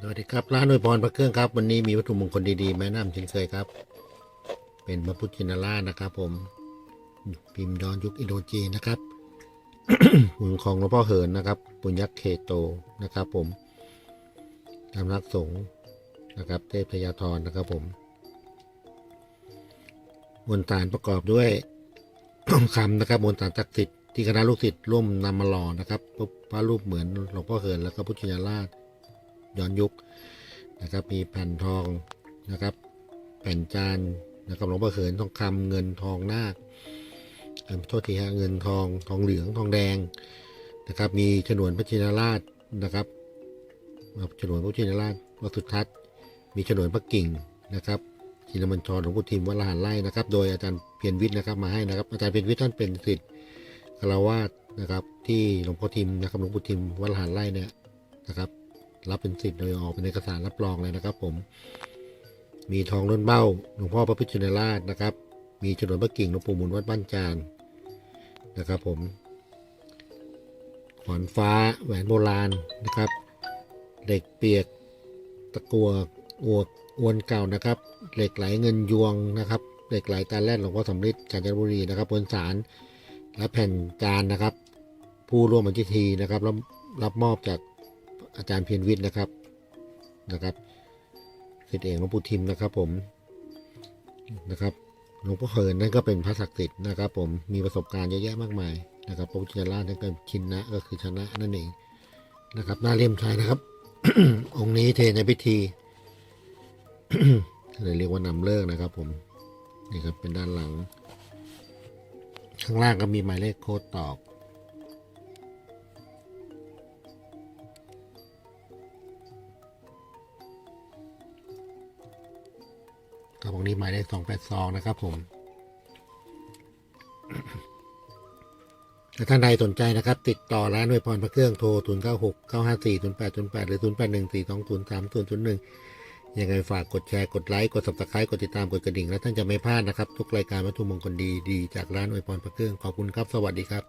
สวัสดีครับร้านอวยพรพระเครื่องครับวันนี้มีวัตถุมงคลดีๆแม่น้ำเช่นเคยครับ เป็นพระพุทธชินราชนะครับ ผมพิมพ์ย้อนยุคอินโดจีนนะครับหุ่นของหลวงพ่อเหินนะครับปุญญเคโตนะครับ ผมตามรักสงฆ์นะครับเทพพยาธรนะครับ ผมมวลฐานประกอบด้วยทองคำนะครับมวลฐานศักดิ์สิทธิ์ที่คณะลูกศิษย์ร่วมนำมาหล่อนะครับพระรูปเหมือนหลวงพ่อเหินแล้วก็พุทธชินราช ย้อนยุคนะครับ มีแผ่นทองนะครับ แผ่นจานนะครับหลวงพ่อเขินทองคำเงินทองนาคเอ่อโทษทีฮะเงินทองทองเหลืองทองแดงนะครับ มีฉนวนพระชินราชนะครับฉนวนพระชินราชวัสุทัศน์ มีฉนวนพระกิ่งนะครับชินมัญชรหลวงพุทิมวัดละหารไร่นะครับ โดยอาจารย์เพียรวิทย์นะครับมาให้นะครับ อาจารย์เพียรวิทย์ท่านเป็นศิษย์คารวาสนะครับ ที่หลวงพ่อทิมนะครับหลวงพุทิมวัดละหารไร่เนี่ยนะครับ รับเป็นสิทธิ์โดยออกเป็นเอกสารรับรองเลยนะครับ ผม มีทองล้นเบ้าหลวงพ่อพระพิชนราชนะครับ มีฉนวนพระกิ่งหลวงปู่หมุนวัดบ้านจานนะครับ ผมขอนฟ้าแหวนโบราณนะครับเหล็กเปียกตะกัวอวกอวนเก่านะครับเหล็กไหลเงินยวงนะครับเหล็กไหลตาแรกหลวงพ่อสำริดกาญจนบุรีนะครับบนสารและแผ่นจานนะครับ ผู้ร่วมบัญชีทีนะครับรับรับมอบจาก อาจารย์เพียรวิทย์นะครับนะครับศิษย์เอกหลวงปู่ทิมนะครับ ผมนะครับหลวงพ่อเหินนั่นก็เป็นพระศักดิ์สิทธิ์นะครับ ผมมีประสบการณ์เยอะแยะมากมายนะครับพระพุทธเจ้านั่นก็ชินนะก็คือชนะนั่นเองนะครับหน้าเลี่ยมชายนะครับ องค์นี้เทในพิธีเลยเรียกว่านำเลิกนะครับ ผมนี่ครับเป็นด้านหลัง ข้างล่างก็มีหมายเลขโค้ดตอก กระบอกนี้หมายเลขสองแปดสองนะครับผม ถ้าท่านใดสนใจนะครับ ติดต่อร้านด้วยพรพระเครื่องโทร0 9 6 9 5 4 0 8 0 8หรือ0 8 1 4 2 0 3 0 0 1ยังไงฝากกดแชร์กดไลค์กด subscribe กดติดตามกดกระดิ่ง แล้วท่านจะไม่พลาดนะครับ ทุกรายการวัตถุมงคลดี ๆ จากร้านอวยพรพระเครื่องขอบคุณครับ สวัสดีครับ